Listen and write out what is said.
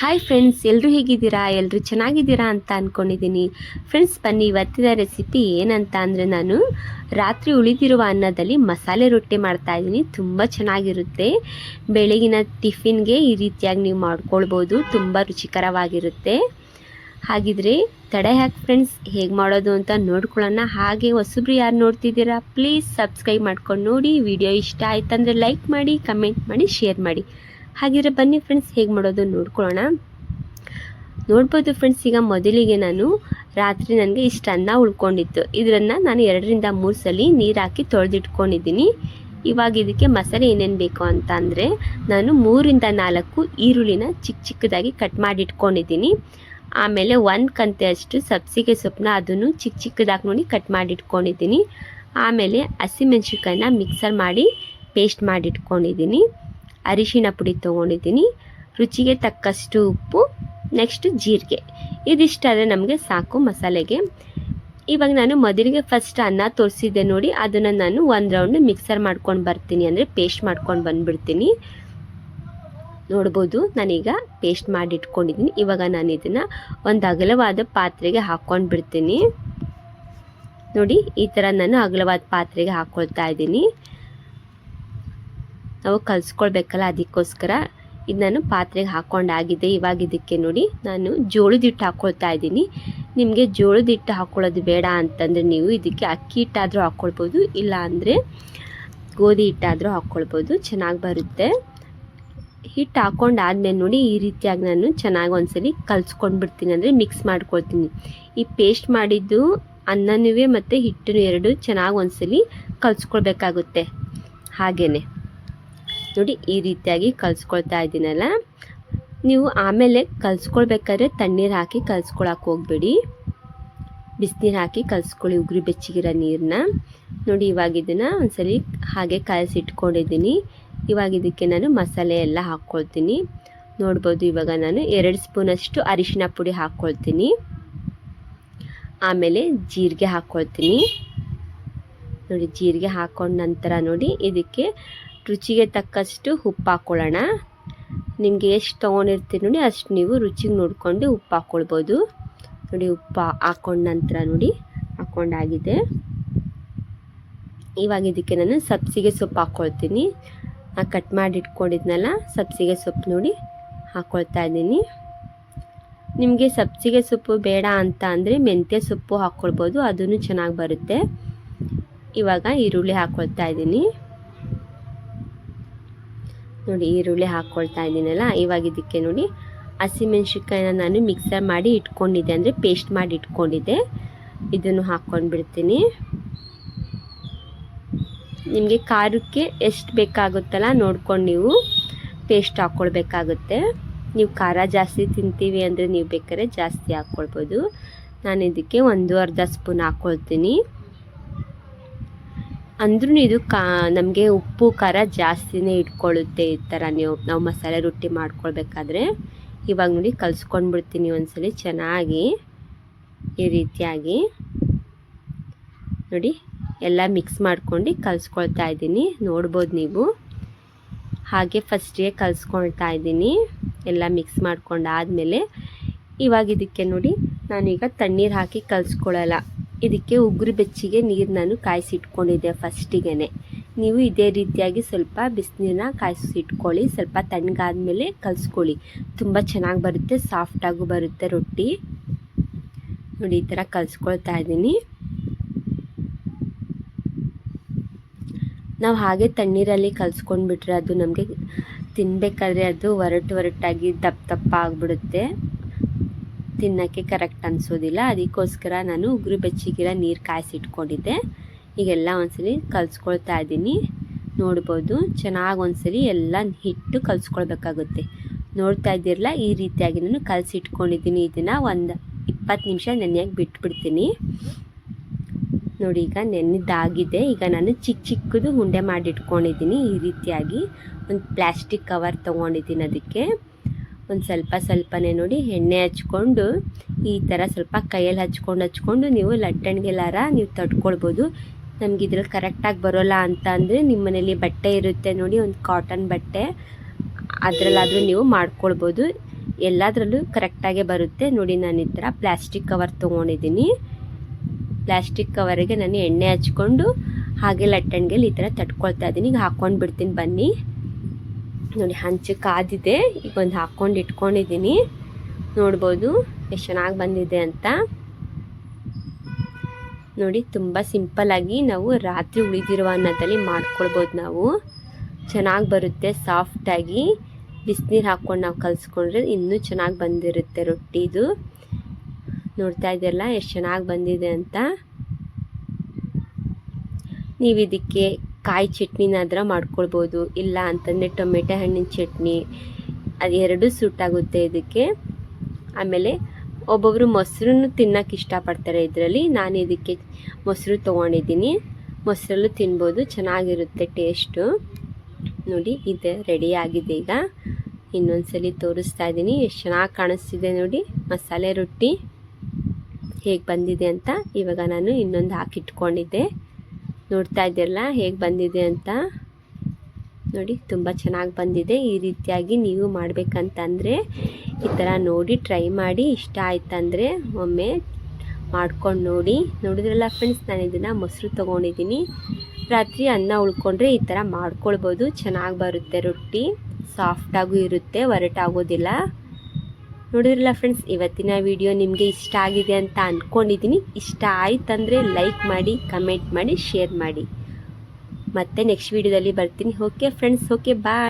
Hi friends ಎಲ್ಲರೂ ಹೇಗಿದ್ದೀರಾ? ಎಲ್ಲರೂ ಚೆನ್ನಾಗಿದ್ದೀರಾ ಅಂತ ಅಂದ್ಕೊಂಡಿದ್ದೀನಿ ಫ್ರೆಂಡ್ಸ್ ಬನ್ನಿ, ಇವತ್ತಿನ ರೆಸಿಪಿ ಏನಂತ ಅಂದರೆ ನಾನು ರಾತ್ರಿ ಉಳಿದಿರುವ ಅನ್ನದಲ್ಲಿ ಮಸಾಲೆ ರೊಟ್ಟಿ ಮಾಡ್ತಾ ಇದ್ದೀನಿ. ತುಂಬ ಚೆನ್ನಾಗಿರುತ್ತೆ. ಬೆಳಗಿನ ಟಿಫಿನ್ಗೆ ಈ ರೀತಿಯಾಗಿ ನೀವು ಮಾಡ್ಕೊಳ್ಬೋದು. ತುಂಬ ರುಚಿಕರವಾಗಿರುತ್ತೆ. ಹಾಗಿದ್ರೆ ತಡೆ ಹಾಕಿ ಫ್ರೆಂಡ್ಸ್ ಹೇಗೆ ಮಾಡೋದು ಅಂತ ನೋಡ್ಕೊಳ್ಳೋಣ. ಹಾಗೆ ಹೊಸಬ್ರು ಯಾರು ನೋಡ್ತಿದ್ದೀರಾ ಪ್ಲೀಸ್ ಸಬ್ಸ್ಕ್ರೈಬ್ ಮಾಡ್ಕೊಂಡು ನೋಡಿ. ವಿಡಿಯೋ ಇಷ್ಟ ಆಯ್ತಂದರೆ ಲೈಕ್ ಮಾಡಿ ಕಮೆಂಟ್ ಮಾಡಿ ಶೇರ್ ಮಾಡಿ. ಹಾಗಿದ್ರೆ ಬನ್ನಿ ಫ್ರೆಂಡ್ಸ್ ಹೇಗೆ ಮಾಡೋದು ನೋಡ್ಕೊಳ್ಳೋಣ. ನೋಡ್ಬೋದು ಫ್ರೆಂಡ್ಸ್ ಈಗ ಮೊದಲಿಗೆ ನಾನು ರಾತ್ರಿ ನನಗೆ ಇಷ್ಟು ಅನ್ನ ಉಳ್ಕೊಂಡಿತ್ತು. ಇದನ್ನು ನಾನು ಎರಡರಿಂದ ಮೂರು ಸಲ ನೀರು ಹಾಕಿ ತೊಳೆದಿಟ್ಕೊಂಡಿದ್ದೀನಿ. ಇವಾಗ ಇದಕ್ಕೆ ಮಸಾಲೆ ಏನೇನು ಬೇಕು ಅಂತ ಅಂದರೆ, ನಾನು ಮೂರಿಂದ ನಾಲ್ಕು ಈರುಳ್ಳಿನ ಚಿಕ್ಕ ಚಿಕ್ಕದಾಗಿ ಕಟ್ ಮಾಡಿಟ್ಕೊಂಡಿದ್ದೀನಿ. ಆಮೇಲೆ ಒಂದು ಕಂತೆ ಅಷ್ಟು ಸಬ್ಸಿಗೆ ಸೊಪ್ಪನ್ನ ಅದನ್ನು ಚಿಕ್ಕ ಚಿಕ್ಕದಾಗಿ ನೋಡಿ ಕಟ್ ಮಾಡಿಟ್ಕೊಂಡಿದ್ದೀನಿ. ಆಮೇಲೆ ಹಸಿಮೆಣ್ಸಿನ್ಕಾಯಿನ ಮಿಕ್ಸರ್ ಮಾಡಿ ಪೇಸ್ಟ್ ಮಾಡಿ ಇಟ್ಕೊಂಡಿದ್ದೀನಿ ಅರಿಶಿಣ ಪುಡಿ ತೊಗೊಂಡಿದ್ದೀನಿ. ರುಚಿಗೆ ತಕ್ಕಷ್ಟು ಉಪ್ಪು ನೆಕ್ಸ್ಟ್ ಜೀರಿಗೆ. ಇದಿಷ್ಟಾದರೆ ನಮಗೆ ಸಾಕು ಮಸಾಲೆಗೆ. ಇವಾಗ ನಾನು ಮೊದಲಿಗೆ ಫಸ್ಟ್ ಅನ್ನ ತೋರಿಸಿದ್ದೆ ನೋಡಿ, ಅದನ್ನು ನಾನು ಒಂದು ರೌಂಡ್ ಮಿಕ್ಸರ್ ಮಾಡ್ಕೊಂಡು ಬರ್ತೀನಿ. ಅಂದರೆ ಪೇಸ್ಟ್ ಮಾಡ್ಕೊಂಡು ಬಂದುಬಿಡ್ತೀನಿ. ನೋಡ್ಬೋದು, ನಾನೀಗ ಪೇಸ್ಟ್ ಮಾಡಿ ಇಟ್ಕೊಂಡಿದ್ದೀನಿ ಇವಾಗ ನಾನು ಇದನ್ನು ಒಂದು ಅಗಲವಾದ ಪಾತ್ರೆಗೆ ಹಾಕ್ಕೊಂಡು ಬಿಡ್ತೀನಿ. ನೋಡಿ, ಈ ಥರ ನಾನು ಅಗಲವಾದ ಪಾತ್ರೆಗೆ ಹಾಕ್ಕೊಳ್ತಾ ಇದ್ದೀನಿ. ನಾವು ಕಲಿಸ್ಕೊಳ್ಬೇಕಲ್ಲ ಅದಕ್ಕೋಸ್ಕರ. ಇದು ನಾನು ಪಾತ್ರೆಗೆ ಹಾಕ್ಕೊಂಡಾಗಿದೆ ಇವಾಗ ಇದಕ್ಕೆ ನೋಡಿ ನಾನು ಜೋಳದ ಹಿಟ್ಟು ಹಾಕ್ಕೊಳ್ತಾ ಇದ್ದೀನಿ. ನಿಮಗೆ ಜೋಳದ ಹಿಟ್ಟು ಹಾಕ್ಕೊಳ್ಳೋದು ಬೇಡ ಅಂತಂದರೆ ನೀವು ಇದಕ್ಕೆ ಅಕ್ಕಿ ಹಿಟ್ಟಾದರೂ ಹಾಕ್ಕೊಳ್ಬೋದು ಇಲ್ಲ ಅಂದರೆ ಗೋಧಿ ಹಿಟ್ಟಾದರೂ ಹಾಕ್ಕೊಳ್ಬೋದು ಚೆನ್ನಾಗಿ ಬರುತ್ತೆ. ಹಿಟ್ಟು ಹಾಕ್ಕೊಂಡಾದ್ಮೇಲೆ ನೋಡಿ ಈ ರೀತಿಯಾಗಿ ನಾನು ಚೆನ್ನಾಗಿ ಒಂದ್ಸಲಿ ಕಲ್ಸ್ಕೊಂಡು ಬಿಡ್ತೀನಿ ಅಂದರೆ ಮಿಕ್ಸ್ ಮಾಡ್ಕೊಳ್ತೀನಿ. ಈ ಪೇಸ್ಟ್ ಮಾಡಿದ್ದು ಅನ್ನನೂ ಮತ್ತು ಹಿಟ್ಟನ್ನು ಎರಡು ಚೆನ್ನಾಗಿ ಒಂದ್ಸಲಿ ಕಲಿಸ್ಕೊಳ್ಬೇಕಾಗುತ್ತೆ. ಹಾಗೇ ನೋಡಿ ಈ ರೀತಿಯಾಗಿ ಕಲಿಸ್ಕೊಳ್ತಾ ಇದ್ದೀನಲ್ಲ. ನೀವು ಆಮೇಲೆ ಕಲಿಸ್ಕೊಳ್ಬೇಕಾದ್ರೆ ತಣ್ಣೀರು ಹಾಕಿ ಕಲಿಸ್ಕೊಳಕ್ಕೆ ಹೋಗ್ಬೇಡಿ. ಬಿಸಿನೀರು ಹಾಕಿ ಕಲಿಸ್ಕೊಳ್ಳಿ ಉಗುರಿ ಬೆಚ್ಚಗಿರೋ ನೀರನ್ನ ನೋಡಿ ಇವಾಗ ಇದನ್ನು ಒಂದ್ಸಲಿ ಹಾಗೆ ಕಲಸಿಟ್ಕೊಂಡಿದ್ದೀನಿ. ಇವಾಗ ಇದಕ್ಕೆ ನಾನು ಮಸಾಲೆ ಎಲ್ಲ ಹಾಕ್ಕೊಳ್ತೀನಿ. ನೋಡ್ಬೋದು ಇವಾಗ ನಾನು ಎರಡು ಸ್ಪೂನಷ್ಟು ಅರಿಶಿನ ಪುಡಿ ಹಾಕ್ಕೊಳ್ತೀನಿ. ಆಮೇಲೆ ಜೀರಿಗೆ ಹಾಕ್ಕೊಳ್ತೀನಿ. ನೋಡಿ ಜೀರಿಗೆ ಹಾಕ್ಕೊಂಡ ನಂತರ ನೋಡಿ ಇದಕ್ಕೆ ರುಚಿಗೆ ತಕ್ಕಷ್ಟು ಉಪ್ಪು ಹಾಕ್ಕೊಳ್ಳೋಣ ನಿಮಗೆ ಎಷ್ಟು ತೊಗೊಂಡಿರ್ತೀರಿ ನೋಡಿ, ಅಷ್ಟು ನೀವು ರುಚಿಗೆ ನೋಡಿಕೊಂಡು ಉಪ್ಪು ಹಾಕ್ಕೊಳ್ಬೋದು ನೋಡಿ, ಉಪ್ಪು ಹಾಕ್ಕೊಂಡ ನಂತರ ನೋಡಿ ಹಾಕ್ಕೊಂಡಾಗಿದೆ ಇವಾಗ ಇದಕ್ಕೆ ನಾನು ಸಬ್ಸಿಗೆ ಸೊಪ್ಪು ಹಾಕ್ಕೊಳ್ತೀನಿ ಕಟ್ ಮಾಡಿ ಇಟ್ಕೊಂಡಿದ್ನಲ್ಲ, ಸಬ್ಸಿಗೆ ಸೊಪ್ಪು ನೋಡಿ ಹಾಕ್ಕೊಳ್ತಾ ಇದ್ದೀನಿ. ನಿಮಗೆ ಸಬ್ಸಿಗೆ ಸೊಪ್ಪು ಬೇಡ ಅಂತ ಅಂದರೆ ಮೆಂತ್ಯ ಸೊಪ್ಪು ಹಾಕ್ಕೊಳ್ಬೋದು ಅದೂ ಚೆನ್ನಾಗಿ ಬರುತ್ತೆ. ಇವಾಗ ಈರುಳ್ಳಿ ಹಾಕ್ಕೊಳ್ತಾ ಇದ್ದೀನಿ. ನೋಡಿ ಈರುಳ್ಳಿ ಹಾಕ್ಕೊಳ್ತಾ ಇದ್ದೀನಲ್ಲ, ಇವಾಗ ಇದಕ್ಕೆ ನೋಡಿ ಹಸಿಮೆಣ್ಸಿನ್ಕಾಯಿನ ನಾನು ಮಿಕ್ಸರ್ ಮಾಡಿ ಇಟ್ಕೊಂಡಿದ್ದೆ ಅಂದರೆ ಪೇಸ್ಟ್ ಮಾಡಿ ಇಟ್ಕೊಂಡಿದ್ದೆ. ಇದನ್ನು ಹಾಕ್ಕೊಂಡು ಬಿಡ್ತೀನಿ ನಿಮಗೆ ಖಾರಕ್ಕೆ ಎಷ್ಟು ಬೇಕಾಗುತ್ತಲ್ಲ ನೋಡ್ಕೊಂಡು ನೀವು ಪೇಸ್ಟ್ ಹಾಕ್ಕೊಳ್ಬೇಕಾಗುತ್ತೆ ನೀವು ಖಾರ ಜಾಸ್ತಿ ತಿಂತೀವಿ ಅಂದರೆ ನೀವು ಬೇಕಾದ್ರೆ ಜಾಸ್ತಿ ಹಾಕ್ಕೊಳ್ಬೋದು ನಾನು ಇದಕ್ಕೆ ಒಂದು ಅರ್ಧ ಸ್ಪೂನ್ ಹಾಕ್ಕೊಳ್ತೀನಿ ಅಂದ್ರೂ ಇದು ಕಾ, ನಮಗೆ ಉಪ್ಪು, ಖಾರ ಜಾಸ್ತಿನೇ ಇಟ್ಕೊಳ್ಳುತ್ತೆ ಈ ಥರ ನೀವು, ನಾವು ಮಸಾಲೆ ರೊಟ್ಟಿ ಮಾಡ್ಕೊಳ್ಬೇಕಾದ್ರೆ. ಇವಾಗ ನೋಡಿ ಕಲಿಸ್ಕೊಂಡ್ಬಿಡ್ತೀನಿ ಒಂದ್ಸಲಿ ಚೆನ್ನಾಗಿ, ಈ ರೀತಿಯಾಗಿ. ನೋಡಿ, ಎಲ್ಲ ಮಿಕ್ಸ್ ಮಾಡ್ಕೊಂಡು ಕಲಿಸ್ಕೊಳ್ತಾ ಇದ್ದೀನಿ, ನೋಡ್ಬೋದು ನೀವು. ಹಾಗೆ ಫಸ್ಟಿಗೆ ಕಲಿಸ್ಕೊಳ್ತಾ ಇದ್ದೀನಿ, ಎಲ್ಲ ಮಿಕ್ಸ್ ಮಾಡ್ಕೊಂಡಾದಮೇಲೆ. ಇವಾಗ ಇದಕ್ಕೆ ನೋಡಿ, ನಾನೀಗ ತಣ್ಣೀರು ಹಾಕಿ ಕಲಿಸ್ಕೊಳ್ಳಲ್ಲ ಇದಕ್ಕೆ ಉಗುರು ಬೆಚ್ಚಿಗೆ ನೀರು ನಾನು ಕಾಯಿಸಿಟ್ಕೊಂಡಿದ್ದೆ ಫಸ್ಟಿಗೆ ನೀವು ಇದೇ ರೀತಿಯಾಗಿ ಸ್ವಲ್ಪ ಬಿಸಿನೀರನ್ನ ಕಾಯಿಸಿಟ್ಕೊಳ್ಳಿ, ಸ್ವಲ್ಪ ತಣ್ಣಗಾದ್ಮೇಲೆ ಕಲಿಸ್ಕೊಳ್ಳಿ. ತುಂಬ ಚೆನ್ನಾಗಿ ಬರುತ್ತೆ, ಸಾಫ್ಟಾಗೂ ಬರುತ್ತೆ ರೊಟ್ಟಿ. ನೋಡಿ, ಈ ಥರ ಕಲಿಸ್ಕೊಳ್ತಾ ಇದ್ದೀನಿ. ನಾವು ಹಾಗೆ ತಣ್ಣೀರಲ್ಲಿ ಕಲಿಸ್ಕೊಂಡ್ಬಿಟ್ರೆ ಅದು ನಮಗೆ ತಿನ್ನಬೇಕಾದ್ರೆ ಅದು ಒರಟು ಒರಟಾಗಿ ದಪ್ಪ ದಪ್ಪ ಆಗಿಬಿಡುತ್ತೆ. ತಿನ್ನೋಕ್ಕೆ ಕರೆಕ್ಟ್ ಅನಿಸೋದಿಲ್ಲ. ಅದಕ್ಕೋಸ್ಕರ ನಾನು ಉಗುರು ಬೆಚ್ಚಗಿರೋ ನೀರು ಕಾಯಿಸಿಟ್ಕೊಂಡಿದ್ದೆ. ಈಗೆಲ್ಲ ಒಂದ್ಸಲಿ ಕಲಿಸ್ಕೊಳ್ತಾ ಇದ್ದೀನಿ. ನೋಡ್ಬೋದು, ಚೆನ್ನಾಗಿ ಒಂದ್ಸಲಿ ಎಲ್ಲ ಹಿಟ್ಟು ಕಲಿಸ್ಕೊಳ್ಬೇಕಾಗುತ್ತೆ. ನೋಡ್ತಾ ಇದ್ದಿರಲ್ಲ, ಈ ರೀತಿಯಾಗಿ ನಾನು ಕಲಸಿಟ್ಕೊಂಡಿದ್ದೀನಿ. ಇದನ್ನು ಒಂದು ಇಪ್ಪತ್ತು ನಿಮಿಷ ನೆನೆಯಾಗಿ ಬಿಟ್ಬಿಡ್ತೀನಿ. ನೋಡಿ, ಈಗ ನೆನೆದಾಗಿದೆ ಈಗ ನಾನು ಚಿಕ್ಕ ಚಿಕ್ಕದು ಉಂಡೆ ಮಾಡಿಟ್ಕೊಂಡಿದ್ದೀನಿ. ಈ ರೀತಿಯಾಗಿ ಒಂದು ಪ್ಲ್ಯಾಸ್ಟಿಕ್ ಕವರ್ ತೊಗೊಂಡಿದ್ದೀನಿ ಅದಕ್ಕೆ. ಒಂದು ಸ್ವಲ್ಪ ಸ್ವಲ್ಪನೇ ನೋಡಿ ಎಣ್ಣೆ ಹಚ್ಕೊಂಡು, ಈ ಥರ ಸ್ವಲ್ಪ ಕೈಯಲ್ಲಿ ಹಚ್ಕೊಂಡು ಹಚ್ಕೊಂಡು ನೀವು ಲಟ್ಟಣ್ಗೆಲ್ಲಾರ ನೀವು ತಡ್ಕೊಳ್ಬೋದು ನಮ್ಗೆ ಇದ್ರಲ್ಲಿ ಕರೆಕ್ಟಾಗಿ ಬರೋಲ್ಲ ಅಂತ ಅಂದರೆ ನಿಮ್ಮ ಮನೇಲಿ ಬಟ್ಟೆ ಇರುತ್ತೆ ನೋಡಿ, ಒಂದು ಕಾಟನ್ ಬಟ್ಟೆ. ಅದರಲ್ಲಾದರೂ ನೀವು ಮಾಡ್ಕೊಳ್ಬೋದು. ಎಲ್ಲದರಲ್ಲೂ ಕರೆಕ್ಟಾಗೇ ಬರುತ್ತೆ. ನೋಡಿ ನಾನು ಈ ಥರ ಪ್ಲ್ಯಾಸ್ಟಿಕ್ ಕವರ್ ತೊಗೊಂಡಿದ್ದೀನಿ. ಪ್ಲ್ಯಾಸ್ಟಿಕ್ ಕವರಿಗೆ ನಾನು ಎಣ್ಣೆ ಹಚ್ಕೊಂಡು, ಹಾಗೆ ಲಟ್ಟಣಿಗೆಲ್ಲಿ ಈ ಥರ ತಟ್ಕೊಳ್ತಾ ಇದ್ದೀನಿ. ಈಗ ಹಾಕ್ಕೊಂಡು ಬಿಡ್ತೀನಿ ಬನ್ನಿ. ನೋಡಿ ಹಂಚು ಕಾದಿದೆ. ಈಗ ಒಂದು ಹಾಕ್ಕೊಂಡು ಇಟ್ಕೊಂಡಿದ್ದೀನಿ. ನೋಡ್ಬೋದು ಎಷ್ಟು ಚೆನ್ನಾಗಿ ಬಂದಿದೆ ಅಂತ. ನೋಡಿ ತುಂಬ ಸಿಂಪಲ್ಲಾಗಿ ನಾವು ರಾತ್ರಿ ಉಳಿದಿರುವ ಅನ್ನದಲ್ಲಿ ಮಾಡ್ಕೊಳ್ಬೋದು ನಾವು. ಚೆನ್ನಾಗಿ ಬರುತ್ತೆ ಸಾಫ್ಟಾಗಿ ಬಿಸಿನೀರು ಹಾಕ್ಕೊಂಡು ನಾವು ಕಲಿಸ್ಕೊಂಡ್ರೆ ಇನ್ನೂ ಚೆನ್ನಾಗಿ ಬಂದಿರುತ್ತೆ ರೊಟ್ಟಿದು. ನೋಡ್ತಾ ಇದೆಯಲ್ಲ, ಎಷ್ಟು ಚೆನ್ನಾಗಿ ಬಂದಿದೆ ಅಂತ. ನೀವು ಇದಕ್ಕೆ ಕಾಯಿ ಚಟ್ನಿನಾದ್ರೂ ಮಾಡ್ಕೊಳ್ಬೋದು. ಇಲ್ಲ ಅಂತಂದರೆ ಟೊಮೆಟೊ ಹಣ್ಣಿನ ಚಟ್ನಿ, ಅದು ಎರಡೂ ಸೂಟಾಗುತ್ತೆ ಇದಕ್ಕೆ. ಆಮೇಲೆ ಒಬ್ಬೊಬ್ಬರು ಮೊಸರನ್ನು ತಿನ್ನೋಕೆ ಇಷ್ಟಪಡ್ತಾರೆ ಇದರಲ್ಲಿ. ನಾನು ಇದಕ್ಕೆ ಮೊಸರು ತೊಗೊಂಡಿದ್ದೀನಿ. ಮೊಸರಲ್ಲೂ ತಿನ್ಬೋದು, ಚೆನ್ನಾಗಿರುತ್ತೆ ಟೇಸ್ಟು ನೋಡಿ, ಇದು ರೆಡಿ ಆಗಿದೆ ಈಗ. ಇನ್ನೊಂದ್ಸಲಿ ತೋರಿಸ್ತಾ ಇದ್ದೀನಿ. ಎಷ್ಟು ಚೆನ್ನಾಗಿ ಕಾಣಿಸ್ತಿದೆ ನೋಡಿ. ಮಸಾಲೆ ರೊಟ್ಟಿ ಹೇಗೆ ಬಂದಿದೆ ಅಂತ ಇವಾಗ ನಾನು ಇನ್ನೊಂದು ಹಾಕಿಟ್ಕೊಂಡಿದ್ದೆ. ನೋಡ್ತಾ ಇದ್ದೀರಲ್ಲ? ಹೇಗೆ ಬಂದಿದೆ ಅಂತ? ನೋಡಿ, ತುಂಬ ಚೆನ್ನಾಗಿ ಬಂದಿದೆ. ಈ ರೀತಿಯಾಗಿ ನೀವು ಮಾಡಬೇಕಂತಂದರೆ ಈ ಥರ ನೋಡಿ, ಟ್ರೈ ಮಾಡಿ. ಇಷ್ಟ ಆಯ್ತಂದರೆ ಒಮ್ಮೆ ಮಾಡ್ಕೊಂಡು ನೋಡಿ. ನೋಡಿದ್ರಲ್ಲ ಫ್ರೆಂಡ್ಸ್ ನಾನು ಇದನ್ನು ಮೊಸರು ತೊಗೊಂಡಿದ್ದೀನಿ. ರಾತ್ರಿ ಅನ್ನ ಉಳ್ಕೊಂಡ್ರೆ ಈ ಥರ ಮಾಡ್ಕೊಳ್ಬೋದು. ಚೆನ್ನಾಗಿ ಬರುತ್ತೆ ರೊಟ್ಟಿ. ಸಾಫ್ಟಾಗೂ ಇರುತ್ತೆ, ಒರಟಾಗೋದಿಲ್ಲ. ನೋಡಿದ್ರಲ್ಲ ಫ್ರೆಂಡ್ಸ್ ಇವತ್ತಿನ ವಿಡಿಯೋ ನಿಮಗೆ ಇಷ್ಟ ಆಗಿದೆ ಅಂತ ಅಂದ್ಕೊಂಡಿದ್ದೀನಿ ಇಷ್ಟ ಆಯ್ತಂದರೆ ಲೈಕ್ ಮಾಡಿ ಕಮೆಂಟ್ ಮಾಡಿ ಶೇರ್ ಮಾಡಿ. ಮತ್ತೆ ನೆಕ್ಸ್ಟ್ ವಿಡಿಯೋದಲ್ಲಿ ಬರ್ತೀನಿ. Okay friends okay bye